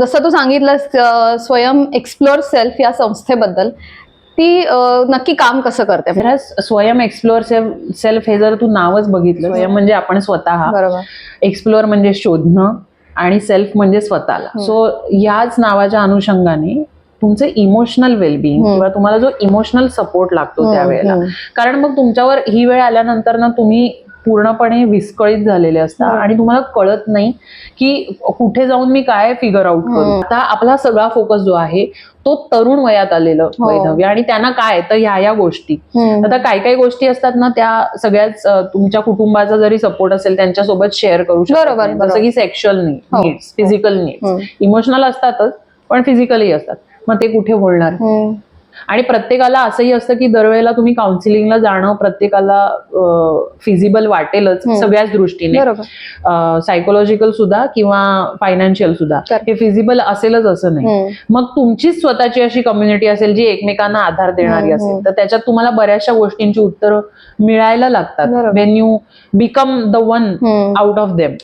जसं तू सांगितलंस अं, स्वयं एक्सप्लोर सेल्फ या संस्थेबद्दल ती नक्की काम कसं करते? स्वयं एक्सप्लोअर सेल्फ हे जर तू नावच बघितलं स्वयं म्हणजे आपण स्वतः. बरोबर. एक्सप्लोअर म्हणजे शोधणं आणि सेल्फ म्हणजे स्वतःला. सो ह्याच नावाच्या अनुषंगाने तुमचे इमोशनल वेलबिंग. किंवा तुम्हाला जो इमोशनल सपोर्ट लागतो त्यावेळेला. कारण मग तुमच्यावर ही वेळ आल्यानंतर ना तुम्ही पूर्णपणे विस्कळीत झालेले असता हम्म. आणि तुम्हाला कळत नाही की कुठे जाऊन मी काय फिगर आउट करू हम्म. आता आपला सगळा फोकस जो आहे तो तरुण वयात आलेलं हो. वैधव्य आणि त्यांना काय तर ह्या या गोष्टी. आता काही काही गोष्टी असतात ना त्या सगळ्याच तुमच्या कुटुंबाचा जरी सपोर्ट असेल त्यांच्यासोबत शेअर करू शकत. जसं की सेक्शुअल हो. Needs physical needs. इमोशनल असतातच पण फिजिकली असतात मग ते कुठे बोलणार. आणि प्रत्येकाला असंही असतं की दरवेळेला तुम्ही काउन्सिलिंगला जाणं प्रत्येकाला फिजिबल वाटेलच हम्म. सगळ्याच दृष्टीने सायकोलॉजिकल सुद्धा किंवा फायनान्शियल सुद्धा. हे फिजिबल असेलच असं नाही हम्म. मग तुमचीच स्वतःची अशी कम्युनिटी असेल जी एकमेकांना आधार देणारी हम्म, असेल. तर त्याच्यात तुम्हाला बऱ्याचशा गोष्टींची उत्तरं मिळायला लागतात. When you become the one. Out of them